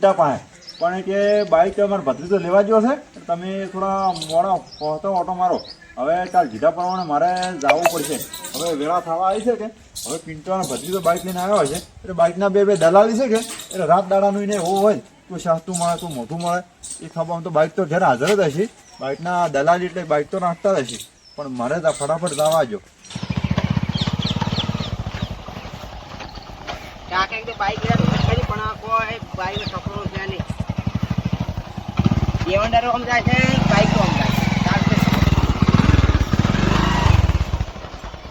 પણ કે બાઈક અમારે ભત્રીજો લેવા ગયો છે. તમે થોડા મોડા પહોંચો, ઓટો મારો. હવે કાલ કીધા પ્રમાણે મારે જવું પડશે. હવે વેળા થવા આવી છે કે? હવે પિન્ટો અને ભત્રીજો બાઈક લઈને આવ્યો છે. એટલે બાઇકના બે બે દલાલી છે કે? એટલે રાત દાડાનું એને એવું હોય કોઈ સસ્તું મળે કોઈ મોટું મળે. એ ખબર તો બાઇક તો ઘેર હાજર જ હશે. બાઇકના દલાલી એટલે બાઈક તો નાખતા જ હશે. પણ મારે તો ફટાફટ જવા જો. બાઇક પણ કોઈ બાઈક છોકરો છે નહીં. દેવંડરો આમ જાય છે બાઈક આમ જાય ચાલશે.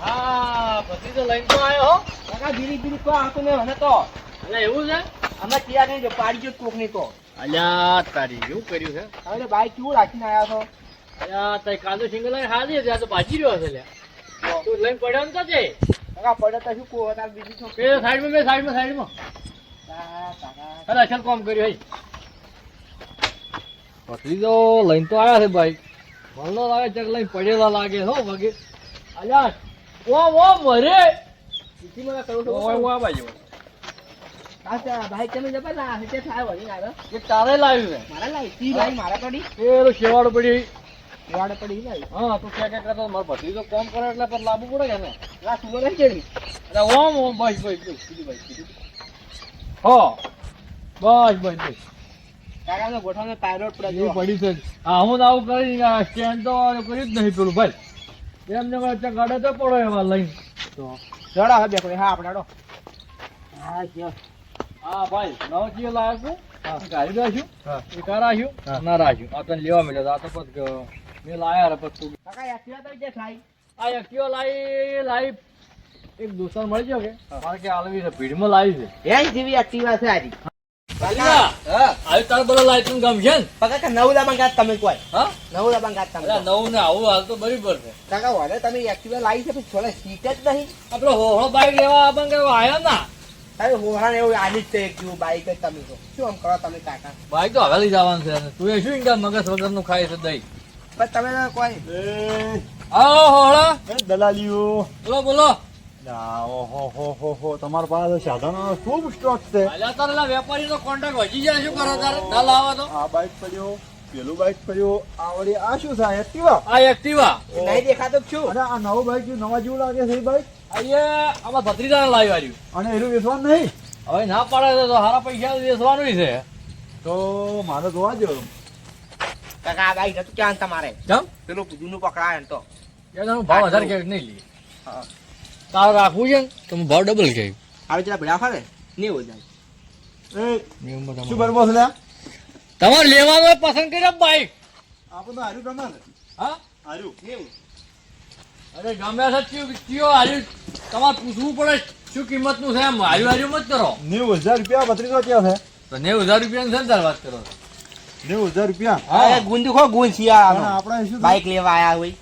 હા ભત્રીજો લઈને તો આવ્યો હો. કાકા બીરી બીરી કોઈ આવતું નહીં મને તો. એટલે એવું છે? અમે ત્યાં નહીં જો પાડી જો કોક નહીં તો. અલ્યા તારી એવું કર્યું છે? હવે બાઈક કેવું રાખીને આવ્યા છો? અલ્યા તારી કાંદો સિંગલ લઈને હાજી હતી આ તો ભાજી રહ્યો છે લ્યા. તું લઈને પડ્યો ને તો છે કાકા પડે તો શું કહો તાર બીજી સાઈડમાં બે સાઈડમાં. અરે અસલ કામ કર્યું હઈ ભત્રીજો લઈને તો આવ્યા છે બાઈક મને લાગે ચક લઈને પડેલા લાગે હો વગે અલ્યા ઓમ ઓમ મરે. બીજી મને કરું છું ઓમ ઓમ બાજુ. બાઈક તમે જબર ના હશે થાય વળી ના એક તારે લાવ્યું છે. મારા લાઈ સી લાઈ મારા પડી. પડી. વાડે પડી હા તો ક્યાં ક્યાં કરતો? મારો ભત્રીજો કોમ કરે એટલે પર લાવવું પડે કે ને. સુગર નહીં ચડી અરે ઓમ ઓમ બસ બસ બસ ભાઈ હો. બસ બસ બસ. કાકા નો ગોઠવનો પાયલોટ પડે એ જો પડી છે. હા હું આવું કરી સ્ટેન્ડ તો કર્યું જ નહીં પેલું ભાઈ. એમને વચ્ચે ગાડે તો પડો એમાં લઈને. તો ચડો હવે કોઈ હા આપણે હા ભાઈ નવ ચીયો લાવ્યો છું. હા. ગાડી રાખ્યું. હા. એક આ રાખ્યું. ના રાખ્યું. આ તને લેવા મળ્યો આ તો પછી મેં લાયા રે પછી તું. કાકા એક્ટિવા આ એક્ટિવા લાવી લાવી એક દોસ્તર મળી ગયો કે? મારે કે આલવી છે? ભીડમાં લાવી છે. એ જેવી એક્ટિવા છે આજી કાકા, હા. આવી તાર બધા લાવી તું ગમશે ને? કે નવ લાબાં ગાત તમે કોઈ. હા? નવ લાબાં ગાત તમે નવ ને આવું હાલ તો બરાબર છે. કાકા વાલે તમે એક્ટિવા લાવી છે પછી છોડે સીટ જ નહીં. આપડે હોહળો બાઈક લેવા આપણ કે આયા ના. અરે હોહાણ એવું આની જ છે એક જેવું બાઈક જ તમે તો શું આમ કરો તમે કાકા? બાઈક તો હવે લઈ જવાનું છે તું એ શું ઇન્કમ મગજ વગરનું ખાય છે દહીં? પણ તમે કોઈ. એ આવો હોળા દલાલીઓ. બોલો બોલો. તમારા પાસે સાધનો ખૂબ સ્ટોક છે. વેપારી નો કોન્ટ્રાક્ટ વધી જાય શું કરો તારે? ના લાવો તો. આ બાઈક પડ્યો પેલું બાઈક પડ્યું આ વળી આ શું છે એક્ટિવા? આ એક્ટિવા. નહીં દેખાતો છું અને આ નવું બાઈક જેવું નવા જેવું લાગે છે એ બાઈક? અહીંયા આમાં ભત્રીજાને લાવી આવ્યું અને એનું વેચવાનું નહીં? હવે ના પાડે તો હારા પૈસા વેચવાનું છે. તો મારે જોવા જો કાકા આ બાઇક હતું ક્યાં તમારે? કેમ? પેલું જૂનું પકડાય તો. એનો ભાવ વધારે કે નહીં લઈએ. હા. તારે રાખવું છે? ને તો ભાવ ડબલ કહે આવે જરા ભેડા ફાવે નહીં હોય જાય. શું કરવો છે તમારે લેવાનો પસંદ કર્યો બાઈક આપણે હારું હાર્યું ગમે હા? હાર્યું. કેવું અરે ગમે છે કયો હાર્યું. તમારે પૂછવું પડે શું કિંમતનું છે એમ. હાર્યું હાર્યું મત કરો. નેવું હજાર રૂપિયા બત્રીસો ક્યાં છે. તો નેવું હજાર રૂપિયાની છે ને તાર વાત કરો નેવું હજાર રૂપિયા? હા. ગુંદ ખો ગુંદ શિયાળાનો. આપણે શું બાઈક લેવા આવ્યા હોય.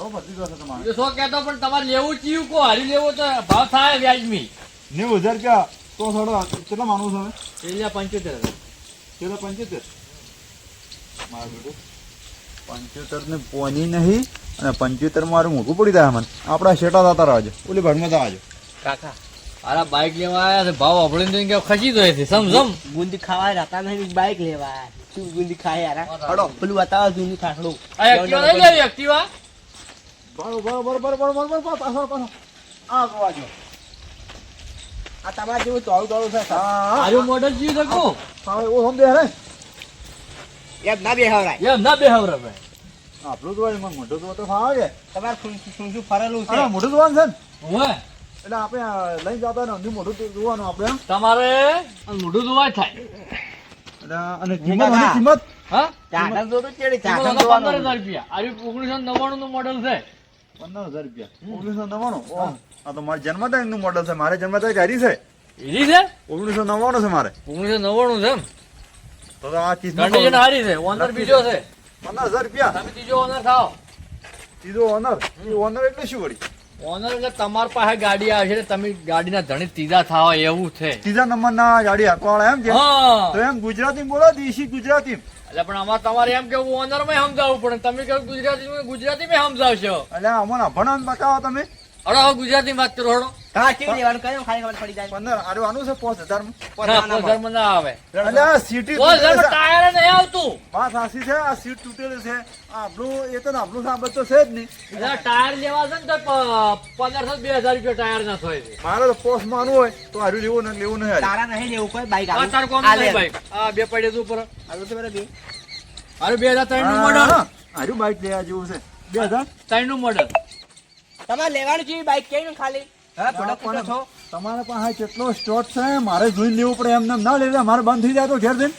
એ, આ દોઢો તમારે. એ કહેતો પણ તમારે લેવું ચીયું કો હારી લેવું તો ભાવ થાય વ્યાજમી નેવું હજાર રૂપિયા તો થોડો કેટલા માણસ હવે એટલે પંચોતેર હજાર. ચલો પંચોતેર? મારું બેટું. પંચોતેર ને પોની નહીં અને પંચોતેર મારું મોટું પડી જાય મને. આપણા શેટા થતા રાજો ઓલી ભરમાં આવજો કાકા અરે બાઈક લેવા આવ્યા છે ભાવ અભળીને કે ખસી જાય છે સમ સમ ગુંદી ખાવા જતા નહીં બાઈક લેવા. શું ગુંદી ખાય યાર હડો પેલું બતાવો ગુંદી ખાટલું એક્ટિવા લઈ લેવી એક્ટિવા બરોબર બરોબર બરોબર બરોબર પાછળ પાછળ આ જોવા આ તમારે જેવું ચોળું ચોળું છે. હા હા મોડલ જીવ શકું હા ઓ સમજે રે. એમ ના બેહાવરાય. એમ ના બેહવરે ભાઈ. આપણું જોવા એમાં મોઢું જોવા તો ફાવે તમારે ફરેલું છે. મોઢું જોવાનું છે ને? હોય એટલે આપણે લઈ જતા ને મોઢું જોવાનું આપણે તમારે મોઢું જોવાય થાય. અને કિંમત કિંમત? હા? ચાકર જોતું ચેડી. કિંમત જોવાનું. રૂપિયા. આર્યું ઓગણીસો નવ્વાણું નું મોડલ છે. પંદર હજાર રૂપિયા. ઓગણીસો નવ્વાણું? આ તો મારે જન્મ તારીખનું મોડલ છે. મારે જન્મ તારીખ હારી છે. એની છે? ઓગણીસો નવ્વાણું છે મારે. ઓગણીસો નવ્વાણું છે એમ? તો આ ચીજ કન્ડિશન હારી છે. ઓનર બીજો છે. પંદર હજાર રૂપિયા. તમે ત્રીજો ઓનર થાવ ત્રીજો ઓનર? એ ઓનર એટલે શું વળી? ઓનર એટલે તમારી પાસે ગાડી આવશે એટલે તમે ગાડીના ધણી ત્રીજા થાવ એવું છે. ત્રીજા નંબર ના ગાડી હાંકવાળા એમ કે? તો એમ ગુજરાતી બોલો દેશી ગુજરાતી એટલે પણ આમાં તમારે એમ કેવું ઓનરમાં સમજાવવું પડે. તમે કહો ગુજરાતી ગુજરાતી માં સમજાવશો. એટલે અમને ભણાવ બતાવો તમે? અડો ગુજરાતી વાત કરો કેવી લેવાનું? કયો ખાલી ખબર પડી જાય? પંદર આરું આનું છે પાંચ હજારમાં ના ના આવે. અલ્યા સીટી પાંચ તૂટેલી ટાયર નહીં આવતું. વાત સાચી છે આ સીટ તૂટેલી છે. આપણું એ તો આપણું સાબત તો છે જ નહીં. એટલે ટાયર લેવા છે ને તો પ- પંદરસો બે હજાર રૂપિયા ટાયર ના થાય છે. મારે તો પોસ્ટ માનવું હોય તો હારું લેવું ને લેવું નહીં. તારા નહીં લેવું કોઈ બાઈક આ તાર કોમ નહીં ભાઈ આ બે પડે તું ઉપર. તો બે. હજાર ત્રણનું મોડલ હા. બાઈક લેવા જેવું છે. બે હજાર? ત્રણનું મોડલ તમારે લેવાનું છે બાઈક કેવું ખાલી? હા છો? તમારે પણ હા કેટલો સ્ટોક છે મારે જોઈને લેવું પડે એમને એમ ના લેવું મારે બંધ થઈ જાય તો ઘેર જઈને.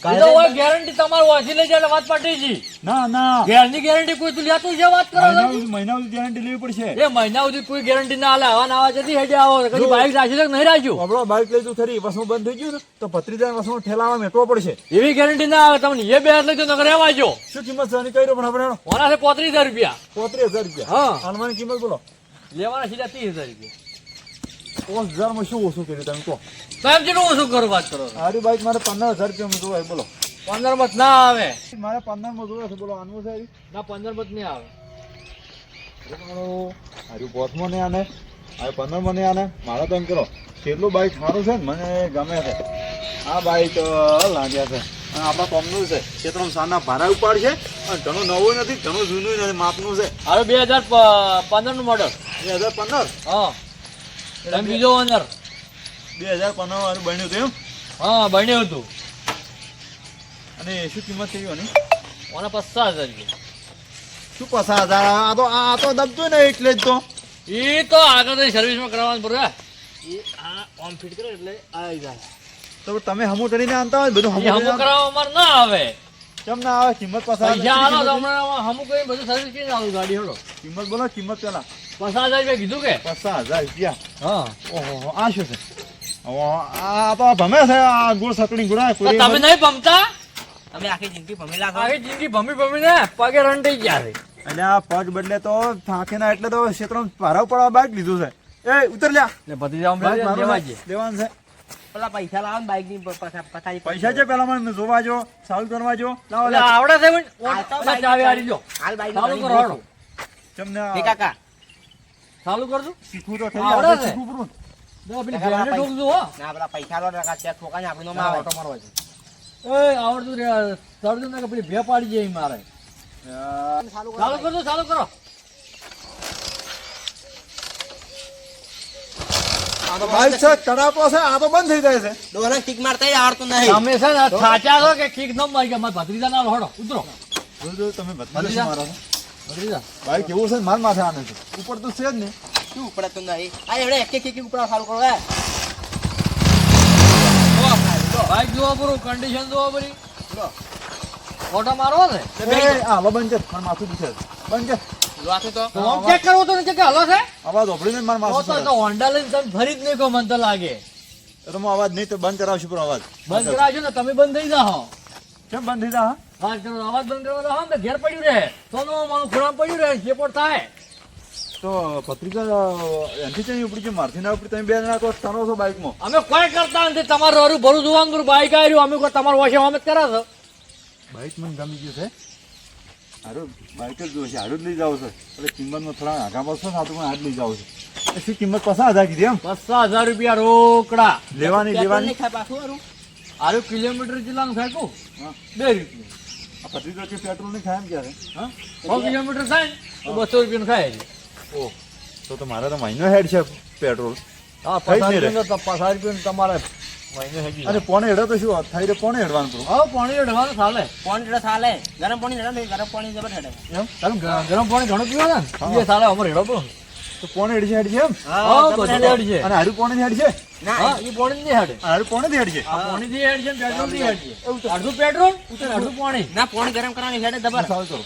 એ તો હોય ગેરંટી તમારું વાંચી લેજે એટલે વાત પટી જી. ના ના. ઘેરની ગેરંટી કોઈ તું લેતું છે વાત કરો મહિના સુધી- ગેરંટી લેવી પડશે. એ મહિના સુધી કોઈ ગેરંટી ના આલે આવા ના આવા જતી હેડે આવો કદી બાઈક રાખી નહીં રાખ્યું આપણો બાઇક લઈ તું ખરી બંધ થઈ ગયું તો ભત્રીજા વસમાં ઠેલામાં મેકવો પડશે. એવી ગેરંટી ના આવે તમને એ બે હાથ લઈ તો નગર રહેવા જો. શું કિંમત છે આની કહી પણ આપણે ઓના છે પોત્રીસ હજાર રૂપિયા. પોત્રીસ હજાર રૂપિયા. હા. હાલમાંની કિંમત બોલો. લેવાના સીધા ત્રીસ હજાર રૂપિયા. પાંચ હજારમાં શું ઓછું કર્યું તમે કહો. સાહેબ જેટલું ઓછું કરો વાત કરો સારી બાઈક મારે પંદર હજાર રૂપિયામાં જોવાય બોલો. પંદર મત ના આવે. મારે પંદરમાં જોવે છે બોલો આનું છે ના પંદર મત નહીં આવે. તમારું હારું બોસમાં નહીં આને. હવે પંદરમાં નહીં આને. મારે તો એમ કરો કેટલું બાઈક સારું છે ને મને ગમે છે. આ બાઈક લાગ્યા છે. અને આપણા કોમનું છે. ખેતરમાં સાના ભાડા ઉપાડ છે. અને ઘણું નવું નથી ઘણું જૂનું નથી માપનું છે. હવે બે હજાર પંદરનું મોડલ બે હજાર પંદર? હા. તમે બીજો ઓનર બે હજાર પંદર વાળું બન્યું હતું એમ? હા બન્યું હતું. અને શું કિંમત થઈ આની ઓના પચાસ હજાર રૂપિયા. શું પચાસ હજાર? આ તો આ તો દબતું ને એટલે જ તો. એ તો આગળ સર્વિસમાં કરાવવાનું પડે. એ આ ઓમ ફિટ કરે એટલે આવી જાય. તો તમે હમું કરીને આનતા હોય બધું હમું કરાવવા અમારે ના આવે. કેમ ના આવે? કિંમત પસાર પૈસા આલો તો હમણાં હમું કરી બધું સર્વિસ કરીને આવું ગાડી હળો કિંમત બોલો કિંમત પેલા. પચાસ હજાર રૂપિયા કીધું કે? પચાસ હજાર રૂપિયા. હા. ઓહો આ શું છે? આ તો ભમે છે આ ગુળ સકડી ગુડા તમે નહીં ભમતા? તમે આખી જિંદગી ભમેલા આખી જિંદગી ભમી ભમી ને પગે થઈ ગયા છે. અને આ પગ બદલે તો થાકે ના એટલે તો ક્ષેત્ર ભારા પડવા બાઈક લીધું છે. એ ઉતર લ્યા. ને ભત્રીજા બાઈક હમણાં મારું છે. પેલા પૈસા લાવો ને બાઈકની પથારી પૈસા છે પેલા મને જોવા જો ચાલુ કરવા જો. લાવો એટલે લ્યા. આવડે છે પણ હાલ તો ઓલા બાઈક ચાવી હારી જો. હાલ બાઈક ચાલુ કરો હાલો. તમને એ કાકા ચાલુ કરજો. શીખવું તો થઈ આવડે છે. શીખવું પડે. ને. ના પેલી કાકા, ભેંને ઠોકજો હો. ના પેલા પૈસા લો કાકા ઠોકા ને આપણું નામ ના, આવે. ઓટો મારવા છે. એ આવડતું રે સળજો ને કે પેલી ભે પાડી જાય મારે ચાલુ કરો ચાલુ કરો. આ તો બાઈક છે કડાપો છે આ તો બંધ થઈ જાય છે. ડોરા કિક મારતા આવડતું નહીં. તમે છે ને સાચા છો કે કીક ન મારી ગયા મારા ભત્રીજા ના હડો ઉતરો. તમે ભત્રીજા. મારો છો. ભત્રીજા? બાઈક કેવું છે? ને માર માથે આને છે. ઉપર તો છે જ નહીં. શું ઉપડે તો નહીં? આ એવડે એક એક એક ઉપર સારું કરો બાઈક જોવો પૂરું કન્ડિશન જોવા પૂરી. ફોટો મારો ને આ બંધ છે. પણ માથું દુખે છે. બંધ છે. તો. ચેક કરવો તો કે હલો છે? અવાજ જ મારું તો તો હોન્ડા લઈને તમે ફરી જ નહીં કો મને તો લાગે. તો હું અવાજ નહીં તો બંધ કરાવશું પણ અવાજ. બંધ કરાવજો ને તમે બંધ થઈ જાઓ. કેમ બંધ થઈ જા વાત કરો અવાજ બંધ કરવાનો હા ને ઘેર પડ્યું રહે. તો નો મારું ખુરામ પડ્યું રહે ચેપોટ થાય. તો પત્રિકા એનથી ચઈ ઉપડી છે મારથી ના ઉપડી? તમે બે જણા કો છો બાઇકમાં? અમે કોઈ કરતા નથી. તમારું હરું ભરું જોવાનું કરું બાઈક આવ્યું અમે કોઈ તમારું વોશે અમે જ કરાશો બાઈક મને ગમી ગયું છે. હારું બાઈક જ જોશે. હારું જ લઈ જાવ છે. એટલે કિંમતમાં થોડા આગા પાછો સાતું પણ હાથ લઈ જાવ છે. એ શું કિંમત પચાસ હજાર કીધી એમ? પચાસ હજાર રૂપિયા રોકડા. લેવાની લેવાની. નહીં ખાય પાછું હારું. કિલોમીટર જેટલાનું ફેંકું હા. બે રૂપિયા. આ પત્રિકા પેટ્રોલ નહીં ખાય એમ ક્યારે? હા? સો કિલોમીટર થાય ને તો બસો રૂપિયાનું ખાય ઓહ તો તો મારે તો મહિનો હેડ છે પેટ્રોલ. હા પચાસ નહીં રે. રૂપિયાનું તો પચાસ રૂપિયાનું તમારે હેગી પોણે હેડો તો શું થાય? રે પોણે હેડવાનું પૂરું હવે પાણી હેડવાનું ચાલે પાણી એટલે ચાલે ગરમ પાણી હેડે ગરમ પાણી જબર હેડે. એમ? ગરમ પાણી ઘણું પીવો ને? એ ચાલે અમારે હેડો તો તો પોણે હેડ છે હેડ છે એમ હા બધું હેડ. છે અને હારું પોણે હેડ છે ના એ પોણે નહીં હેડે. હારું પોણે હેડ છે આ પાણી થી હેડ છે પેટ્રોલથી હેડ છે અડધું પેટ્રોલ અડધું પોણે. ના પોણે ગરમ કરવાની હેડે જબર. ચાલુ કરો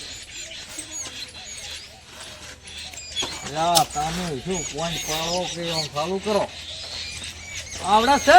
યા તમે શું પોઈન્ટ પાડો કે આમ ચાલુ કરો? આવડા છે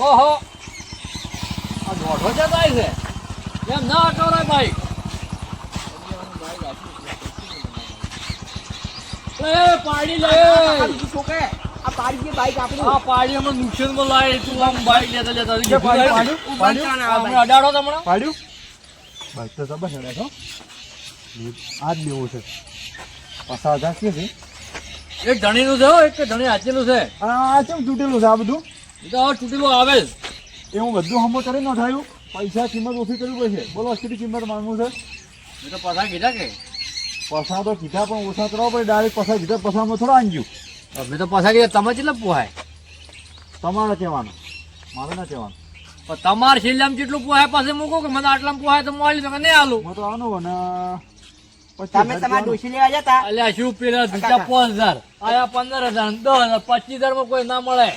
ઓહો. આ દોઢો જતા છે. એમ ના અટોરાય બાઈક એ પાડી લે આ પાડી બાઈક આપણી. આ પાડી હમણાં નુકસાનમાં લાય તું આમ બાઈક લેતા લેતા પાડ્યું, અડાડો તમને પાડ્યું? બાઈક તો જબર હેડે છો આ જ લેવું છે. પચાસ હજાર કે છે એક ધણીનું છે એક ધણી હાચેલું છે. આ કેમ તૂટેલું છે આ બધું? તો તૂટેલું આવે. એ હું બધું હમો કરી ન થયું પૈસા કિંમત ઓછી કરવી પડશે. બોલો કેટલી કિંમત માંગવું છે? એ તો પાછા કીધા કે. પૈસા તો કીધા પણ ઓછા કરવા પડે. ડાયરેક્ટ પૈસા કીધા પૈસામાં થોડા આંજ્યું. અમે તો પાછા કીધા તમે કેટલા પોહાય? તમારે કહેવાનું. મારે ના કહેવાનું. પણ તમારે છેલ્લામાં જેટલું પોહાય પાસે મૂકો કે મને આટલામાં પોહાય તો મોલી તમે કે નહીં આલું? હું તો આનું અને પચીસ તમે હજાર તમારા કહેવાનું. લેવા જતા? અલ્યા શું પેલા બીજા પાંચ હજાર? આયા પંદર હજાર દસ હજાર પચીસ હજારમાં કોઈ ના મળે.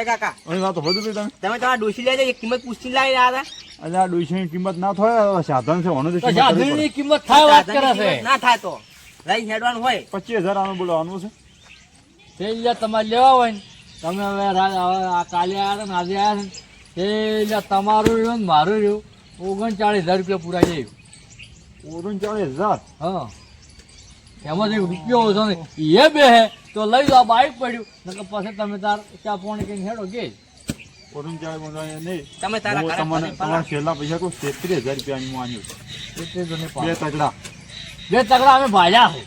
એ કાકા અહીં વાત બધું તમે તમે તમારા ડોશી લેવા એક કિંમત પૂછતી લાવી રહ્યા હતા. અલ્યા ડોશીની કિંમત ના થાય સાધન છે ઓનું તો તો કિંમત કરવી સાધુની પડે. કિંમત થાય વાત કરે છે. ના થાય તો. લઈ હેડવાનું હોય. પચીસ આનું બોલવાનું છે. છેલ્લા તમારે લેવા હોય ને. તમે હવે આ કાલે આવ્યા ને આજે આવ્યા ને. છેલ્લા તમારું રહ્યું ને મારું રહ્યું. ઓગણચાળીસ હજાર રૂપિયા પૂરા જાય ઓગણચાળીસ હજાર? હા. એમાં એક રૂપિયો ઓછો ને એ બે હે. તો લઈ લો આ બાઈક પડ્યું. નકર પછી તમે તાર ત્યાં પાણી કઈ હેડો કે ઓગણચાળીસ બોલવાનું નહીં. તમે તારા ઘરે તમને તમારા છેલ્લા પૈસા કહું તેત્રીસ હજાર રૂપિયા હું આન્યું બે તગડા. બે તગડા અમે ભાજ્યા છે.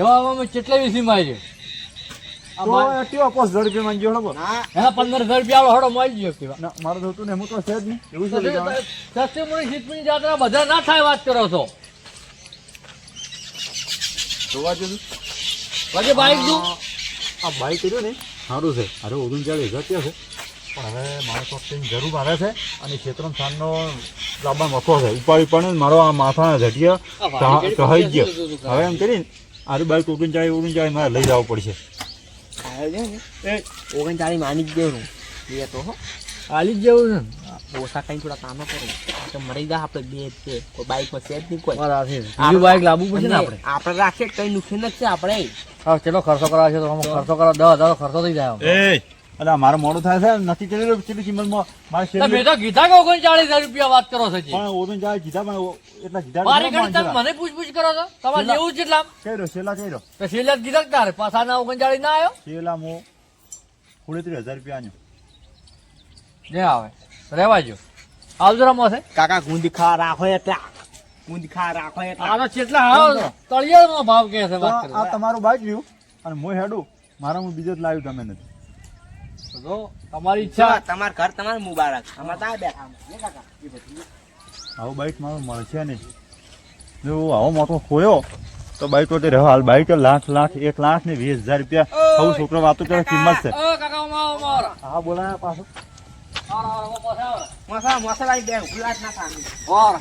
એવા અમે કેટલા વીસી મારી બધા ના થાય વાત કરો છો. જોવા જજો. પછી બાઈક દઉં? આ બાઈક કર્યું ને? સારું છે. અરે ઓગણચાળીસ હજાર ત્યાં છે પણ હવે મારે તો જરૂર આવે છે અને ક્ષેત્રમ સાંજનો લાંબા મથો છે. ઉપાડી પણ મારો આ માથાના ઝટિયા કહાઈ ગયો. હવે એમ કરીને આરે બાઈક ઓગણચાળીસ ઓગણચાળીસ મારે લઈ જવું પડશે. ઓગણ છે ને એ ઓગણચાળીસ માની જ ગયો હું એ તો હો. હાલી જ જેવું છે ઓછા કઈ થોડા કામ કરો. તો મરી ગયા આપણે બે છે. કોઈ બાઈકમાં છે જ નહીં કોઈ. બીજું બાઈક લાવવું પડશે ને આપણે? આપણે રાખીએ કઈ નુકસાન જ છે આપણે. હા ચલો ખર્ચો કરાવે છે તો આમાં ખર્ચો કરાવ દસ હજાર ખર્ચો થઈ જાય એ અરે મારે મોડું થાય છે નક્કી કરી લો કેટલી કિંમતમાં મારે તો મેં તો કીધા કે ઓગણચાળીસ હજાર રૂપિયા વાત કરો છો જી. પણ ઓગણચાળીસ કીધા પણ એટલા કીધા મારી ઘડી તમે મને પૂછપૂછ કરો છો? તમારે જેવું જ એટલા કહી છેલ્લા કર્યો તો છેલ્લા જ કીધા તારે પાછા ના ઓગણચાળીસ ના આવ્યો છેલ્લા મો સાડત્રીસ હજાર રૂપિયા આન્યો. જે આવે. રહેવા જો આવજો રમો છે. કાકા ગુંદી ખા રાખો એટલા. ગુંદી ખા રાખો એટલા. આનો તો કેટલા હાવ તળિયાનો ભાવ કે છે તો વાત આ તમારું બાજ્યું અને હું હેડું. મારા હું બીજો જ લાવ્યું તમે નથી તો તમારી ઈચ્છા. તમાર ઘર તમાર મુબારક. અમાર ત્યાં બેઠા. ને કાકા. એ બાઈક મારો મળશે નહીં. જો આવો મોટો ખોયો તો બાઈક તો રહેવા હાલ બાઈક લાખ લાખ એક લાખ ને વીસ હજાર રૂપિયા. આવું છોકરો વાતો કરે કિંમત છે. હા બોલાયા પાછું. મસા ના. ઓરા.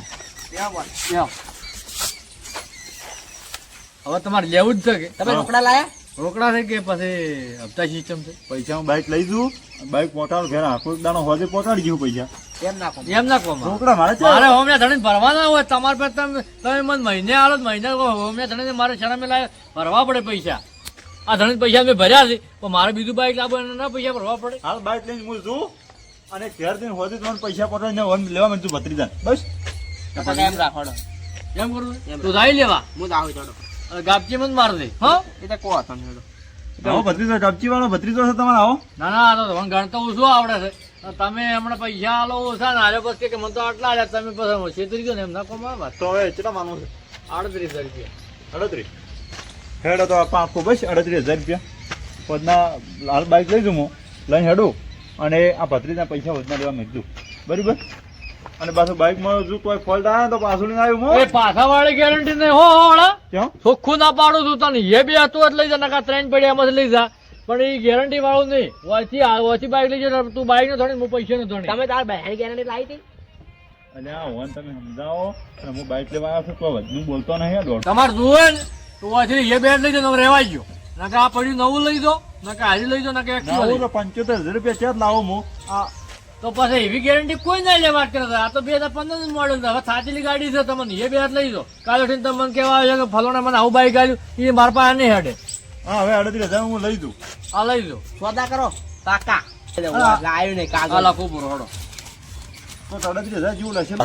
હવે તમારે લેવું જ છે કે? તમે રોકડા લાયા? રોકડા છે કે પછી હપ્તા સિસ્ટમ છે? પૈસા હું બાઈક લઈ જઉં બાઈક પહોંચાડું ઘેર આખો એક દાણો હોજે પહોંચાડી ગયું પૈસા. એમ નાખો એમ ના કહો રોકડા મારે મારે હોમ્યા ધણીને ભરવાના હોય તમારે પર તમે તમે મને મહિને આલો તો મહિને હોમ્યા ધણીને મારે શરમે લાગે ભરવા પડે પૈસા. આ ધણી પૈસા મેં ભર્યા છે પણ મારે બીજું બાઈક લાવવું એના ના પૈસા ભરવા પડે. હાલ બાઈક લઈને હું જઉં. અને ઘેર દિન હોજે તમને પૈસા પોટાડીને લેવા લેવા તું ભત્રી જાય બસ. એમ રાખો એમ કરું એમ. તું જાય લેવા. હું જ ચડો ગાપચી મને માર દે હા? એ તો કહો તમે હેડો. આવો ભત્રીજો કપચી વાળો ભત્રીજો છે તમારે આવો. ના ના તો તમને ગણતો ઓછું આવડે છે. તમે હમણાં પૈસા આલો ઓછા ને આલે પછી કે મને તો આટલા આલ્યા તમે પછી છેતરી ગયો ને એમ ના વાત. તો હવે કેટલા માનવું છે? આડત્રીસ હજાર રૂપિયા. અડત્રીસ હેડો તો પાંચસો બસ અડત્રીસ હજાર રૂપિયા. પોતના લાલ બાઈક લઈ હું. લઈને હેડું. અને આ ભત્રીના પૈસા વધના લેવા મેં બરાબર? અને પાછું બાઈકમાં જો કોઈ ફોલ્ટ આવે તો પાછું લઈને આવ્યું એ પાછા વાળી ગેરંટી નહીં હો હોળા. ક્યાં? ચોખ્ખું ના પાડું છું તને. એ બી હતું જ લઈ જા નકા ત્રણ પડ્યા એમાંથી લઈ જા. પણ એ ગેરંટી વાળું નહીં. ઓછી આ ઓછી બાઈક લઈ જાય તું બાઈક નો ધણી હું પૈસા નો ધણી. તમે તાર બહેન ગેરંટી લાવી હતી? અને આ હોન તમે સમજાવો. હું બાઈક લેવા આવ્યો છું તો વધુ બોલતો નહીં તમારે જોવે ને તો ઓછી એ બે લઈ જાઓ રેવા ગયો. નકા આ પડ્યું નવું લઈ દો નકા હારી લઈ દો નકા ના એક્ટિવા તો પંચોતેર હજાર રૂપિયા ક્યાં જ લાવો હું? આ તો પછી એવી ગેરંટી કોઈ ના લે વાત કરે આ તો બે હજાર પંદરનું મોડલ હવે સાચેલી ગાડી છે તમને એ બે હાથ લઈ દો. કાલે ઉઠીને તમે મને કહેવા આવ્યો કે ફલોને મને આવું બાઈક આવ્યું એ મારા પાસે નહીં હેડે. હા હવે અડત્રીસ હજાર હું લઈ દઉં. આ લઈ લો. સોદા કરો. કાકા. આવ્યું નહીં કાકા કાગળ લાખો પૂરો હડો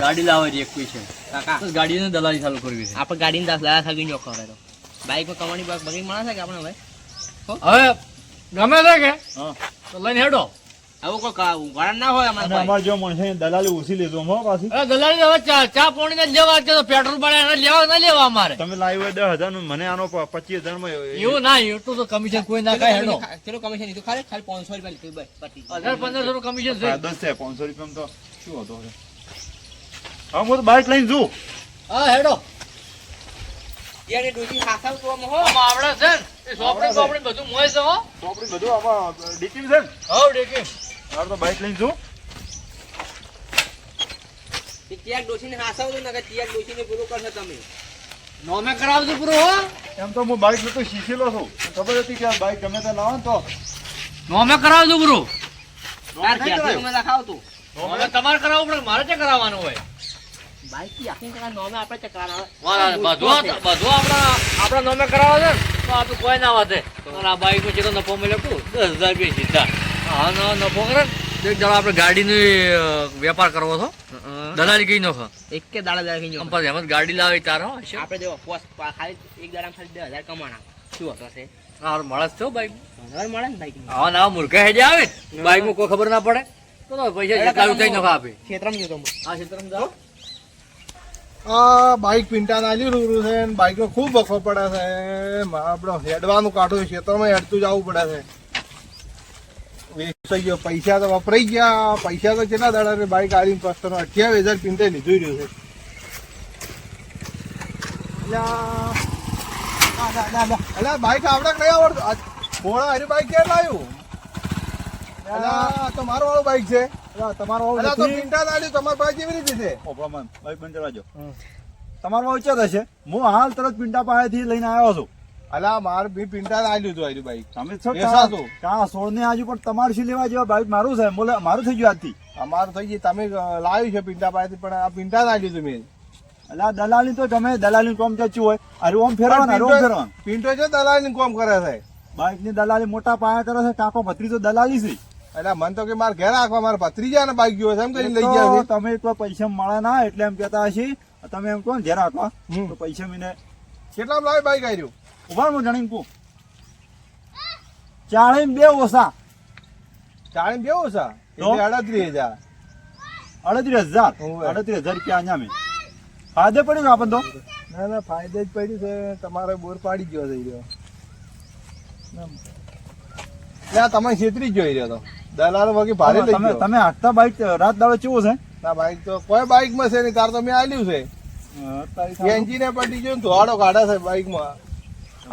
ગાડી લાવે છે એક છે. કાકા. ગાડી ગાડીને દલાલી ચાલુ કરવી છે. આપણે ગાડીને દસ લાખ થાકી નો ખબર. તો બાઈકમાં કમાણી બાઈક બગી માણસ કે આપણે હવે હવે ગમે છે કે તો લઈને હેડો. આવું કોઈ ઉઘાડા ના હોય અમારે અમારે જો માણસે દલાલી ઓછી લીધું હો પાછી. અરે દલાલી હવે ચા ચા પોણી ને લેવા છે તો પેટ્રોલ પડે એને લેવા ના લેવા અમારે. તમે લાવ્યો હોય દસ હજારનું મને આનો પચીસ હજારમાં એવું ના એટલું તો કમિશન કોઈ ના કાંઈ હેડો. ચલો કમિશન લીધું? ખાલી ખાલી પાંચસો રૂપિયા લીધું બસ હજાર પંદરસો નું કમિશન છે. દસ છે પાંચસો રૂપિયા તો શું હતો? હવે હવે હું તો બાઇક લઈને જુ હા હેડો. યાર ડોજી હાથા આમ હો. આમાં આવડે છે ને. એ સોપડી બોપડી બધું મોય છે હો. સોપડી બધું આમાં ડીકી છે ને? હવ ડેકી. હાલ તો બાઈક લઈને છું ત્યાગ ડોશીને હાથા તો નકર ડોસીને પૂરું કરશો તમે. નોમે કરાવજો પૂરો હો. એમ તો હું બાઈક તો શીખેલો છું. ખબર હતી કે બાઈક ગમે તે લાવો તો. નોમે કરાવજો પૂરો. તાર નહીં તમે લખાવ તું. નોમે તમારે કરાવવું પડે મારે ક્યાં કરાવવાનું હોય? બાઈક આખી નોમે આપણે ચકરાના વાહ, બધું બધું આપણા આપણા નોમે કરાવે છે ને તો આપણે કોઈ ના વાતે આ બાઈક નો કેટલો નફો દસ હજાર રૂપિયા સીધા. હા નો નફો કરે ને એક દાડો આપણે ગાડીનો વેપાર કરવો હતો. દલાલી કઈ નખો એક કે દાડા દાડા કઈ પણ એમ ગાડી લાવી તારો આપણે જો પોસ ખાલી એક દાડા ખાલી દસ હજાર કમાણા શું હતો છે? હારું મળે છે બાઈક. ઘર મળે ને બાઈક મુર્ખા હેડે આવે બાઈકમાં કોઈ ખબર ના પડે. તો પૈસા ઉઠાઈ નખો આપે. ક્ષેત્રમાં જતો આ ક્ષેત્રમાં જાઓ. આ બાઇક પિંટા નાજી રૂરું છે ને બાઇકનો ખૂબ વખો પડે છે આપણો હેડવાનું કાઢું ખેતરમાં હેડતું જવું પડે છે વેસ્ટ ગયો પૈસા તો વપરાઈ ગયા પૈસા તો કેટલા દાડા બાઈક આવીને કસ્ટમર અઠ્યાવીસ હજાર પિંટે લીધું રહ્યું છે અલ્યા, આ લા, લા, લા. અલ્યા બાઇક આવડે નહીં આવડતું ઘોડા હારી બાઇક ક્યાં લાવ્યું તો મારો વાળું બાઈક છે તમારો વાળો તો પિંટા તમારી પાસે કેવી રીતે છે? ઓ, ભગવાન, બંધ કરાવજો તમારો વાળો ચેત હશે હું હાલ તરત પિંટા પાસેથી લઈને આવ્યો છું. અલ્યા મારે બી પિંટા નાલ્યું હતું હારી બાઇક તમે છો વેસાતું. સોળની આજુ પણ તમારે શું લેવા જેવા બાઈક મારું છે? બોલે મારું થઈ ગયું આજથી. અમારું થઈ ગયું. તમે લાવ્યું છે પિંટા પાસેથી પણ આ પિંટા ના લીધું મેં. એટલે આ દલાલી તો તમે દલાલી કોમ ચાચ્યું હોય. અરે ઓમ ફેરવાનું અરે ઓમ પિંટો ફેરવાનું. પિંટો છે દલાલી કોમ કરે છે. બાઇકની દલાલી મોટા પાયા કરે છે. કાકો ભત્રીજો દલાલી છે. એટલે મને તો કે મારે ઘેર રાખવા મારે ભત્રીજા ને બાઈક ગયો છે એમ કરીને લઈ ગયા તમે તો પૈસા મળે ના એટલે એમ કેતા હશે. તમે એમ કહો ને ઘેર રાખવા તો પૈસા મને કેટલા લાવે બાઈક આવ્યું ઊભા હું જાણીને કહું ચાળી બે ઓછા. ચાળી બે છે તો? એટલે અડત્રીસ હજાર. અડત્રીસ હજાર. અડત્રીસ હજાર રૂપિયા અહીંયા મેં. ફાયદે પડ્યું કે આપણને તો? ના ના ફાયદે જ પડ્યું છે. તમારે બોર પાડી ગયો થઈ રહ્યો. એટલે તમે છેતરી જ જોઈ રહ્યો તો. દલાલો વગી ભારે લઈ તમે ગયો. તમે હાંકતા બાઈક રાત દાડો કેવું છે? ના બાઈક તો કોઈ બાઈકમાં છે નહીં કાર તો મેં આલ્યું છે. એન્જિન પડી ગયું ધોવાડો કાઢે છે બાઈકમાં.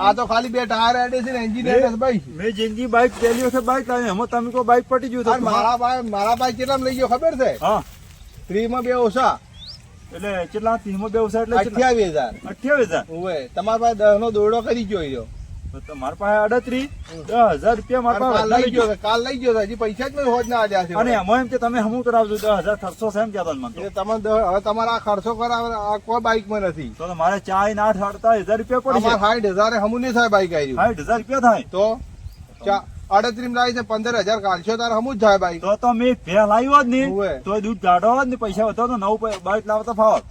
આ તો ખાલી બે ટાયર એડે છે ને એન્જિન એડે છે બાઈક મેં જિંદગી બાઈક પહેલી વખત બાઈક લાવી હમણાં તમે કહો બાઈક પટી ગયું તો મારા બાઈક મારા બાઈક કેટલા લઈ ગયો ખબર છે? હા. ત્રી માં બે ઓછા. એટલે કેટલા? ત્રીસમાં બે ઓછા એટલે? અઠ્યાવીસ હજાર. અઠ્યાવીસ હજાર? તમારા પાસે દસ નો દોરડો કરી ગયો તમારા પાસે અડત્રીસ દસ હજાર રૂપિયા મારા કાલ પાસે લઈ ગયો. કાલ લઈ ગયો હજી પૈસા જ નહીં હોજ ના આલ્યા છે અને એમાં એમ કે તમે હમું કરાવજો દસ હજાર ખર્ચો છે એમ કહેતા મને તમે હવે તમારે ખર્ચો કરાવે આ કોઈ બાઈકમાં નથી. તો મારે ચાય ને આઠ હજાર રૂપિયા પડે સાઠ હજાર હમું નહીં થાય બાઈક આવી સાઠ હજાર રૂપિયા થાય. તો ચા અડત્રીસ લાવી છે પંદર હજાર કાઢશો તારે હમું જ થાય બાઈક. તો તો મેં પેલા આવ્યો જ નહીં. તો દૂધ કાઢો જ નહીં પૈસા વધો તો નવું બાઈક લાવતા ફાવત.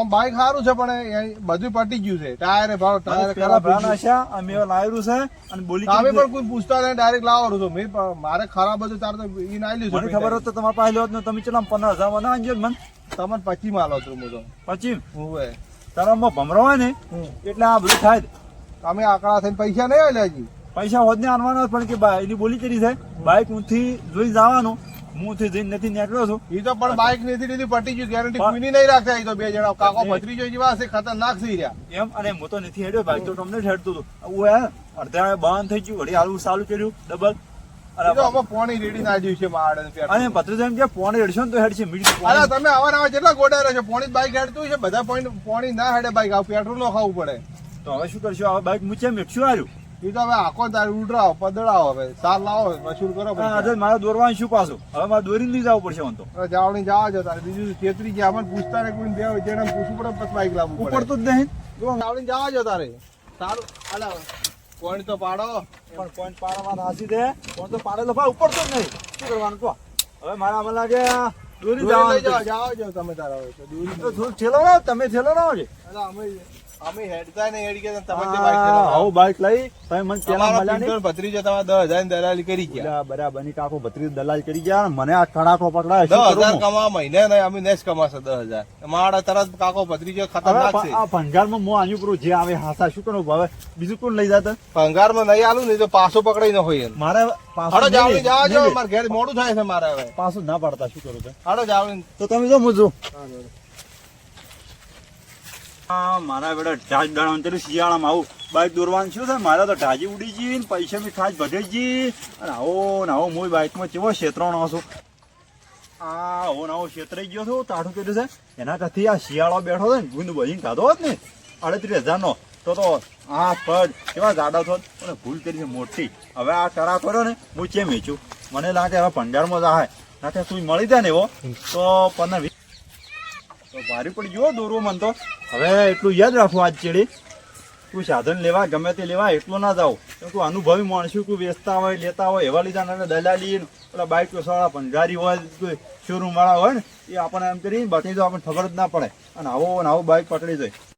આમ બાઈક સારું છે પણ બધું પટી ગયું છે. ટાયરે ભાવ ટાયર ખરાબ ભરા થઈ ગયું. નાખ્યા અને મેં લાવ્યું છે અને બોલી સામે પણ કોઈ પૂછતા નહીં ડાયરેક્ટ લાવવાનું છું. મેં મારે ખરાબ હતું તાર તો ઈ ના મને ખબર હોત તો તમારા પાસે હોત ને તમે ચલા પંદર હજારમાં ના આંજો મન મને? તમને પચી માલો છું હું તો. પછી ઉવે તારા માં હોય ને એટલે આ બધું થાય. તમે આંકડા થઈને પૈસા નહીં આવ્યા હજી? પૈસા હોત ને આનવાના પણ કે ભાઈ એની બોલી કરી છે બાઈક ઊંથી જોઈ જવાનું હું થી જઈને નથી નીકળ્યો છું. એ તો પણ બાઈક નથી લીધી પટી ગયું ગેરંટી કોઈની નહીં રાખતા ઈ તો બે જણા. કાકો ભત્રીજો જેવા હશે ખતરનાક થઈ રહ્યા. એમ અને હું તો નથી હેડ્યો ભાઈ તો તમને જ હેડતું હતું. હું અડધા બંધ થઈ ગયું વળી હાલવું ચાલુ કર્યું ડબલ પેટ્રોલ. ને તો હેડશે મીડિયમ અલા તમે આવા આવા કેટલા ગોડા રહ્યો છે પોણી જ હેડતું છે બધા પોઈન્ટ પોણી ના હેડે બાઈક આવું પેટ્રોલ નો ખાવું પડે. તો હવે શું કરશું? બાઇક બાઈક મૂચે મેટશું આવ્યું ઈ તો હવે આખો ઉડરાવો પદડાવો હવે. સાર લાવો વસૂલ કરો આજે મારે દોરવાનું શું પાછું? હવે મારે દોરીને લઈ જવું પડશે તો. જાવણી જાવા જો તારે. બીજું છેતરી ગયા અમને પૂછતા કોઈ બે જણા પૂછવું પડે પછી બાઈક લાવવું પડે. ઉપડતું જ નહીં. જો જાવણી જાવા જો તારે. સારું અલા પોઈન્ટ તો પાડો. પણ પોઈન્ટ પાડવા દે પોઈન્ટ તો ભાઈ ઉપર તો જ નહીં. શું કરવાનું કહો? હવે મારા મને લાગે દોરી દૂરી જાઓ જાઓ તમે તારા હવે દોરી તો લાવો તમે છેલો ના અમે અમે હેડતા નહીં હેડી ગયા તમે. આવું લઈ તમે મને પેલા મળ્યા નહીં. ભત્રીજો તમારા દસ હજાર દલાલી કરી ગયા. બરાબરની કાકો ભત્રીજ દલાલ કરી ગયા મને આ કડાકો પકડાય દસ હજાર હું? મહિને નહીં અમે નેસ કમાશે દસ હજાર. મારા તરત કાકો ભત્રીજો ખતરનાક છે. આ ભંગારમાં હું આન્યું પૂરું જે આવે હાસા શું કરું? હવે બીજું કોણ લઈ જતા? ભંગારમાં નહીં આલું નહીં તો પાછો પકડાઈ ન હોય મારે પાછું જાવ. મારે ઘેર મોડું થાય છે મારે હવે. પાછું ના પાડતા શું કરું હાડો જાવ. તો તમે જો મુજો મારા બેટા ઢાજ દાણા શિયાળામાં આવું બાઈક દોરવાનું શું થાય મારા તો ઢાજી ઉડી જઈ ને પૈસા બી ખાસ વધે જઈ અને આવો ને આવો હું બાઈકમાં ચેવો ક્ષેત્રનો છું. આ આવો ને આવો ક્ષેત્રાઈ ગયો છું તાઠું કર્યું છે. એના કરતી આ શિયાળો બેઠો છે ને, ગુંદ બજીને ખાધો હોત ને અડત્રીસ હજારનો, તો તો આ પગ કેવા જાડા થોત અને ભૂલ કરી છે મોટી. હવે આ કરા કર્યો ને, હું ચેમ વેચું? મને લાગે હવે ભંડારમાં જ નાખે તું મળી જાય ને એવો. તો પંદર તો ભારે પડી ગયો દોરવો મન તો. હવે એટલું યાદ રાખવું આજ ચેડી. તું સાધન લેવા, ગમે તે લેવા, એટલું ના જાઉં. કેમ તું અનુભવી માણસું તું વેચતા હોય, લેતા હોય, એવા લીધા ના દલાલી પેલા બાઈક વાળા ભંગારી હોય, કોઈ શોરૂમ વાળા હોય ને, એ આપણને એમ કરી બતાવી દો આપણને ખબર જ ના પડે. અને આવો અને આવો બાઈક પકડી જાય.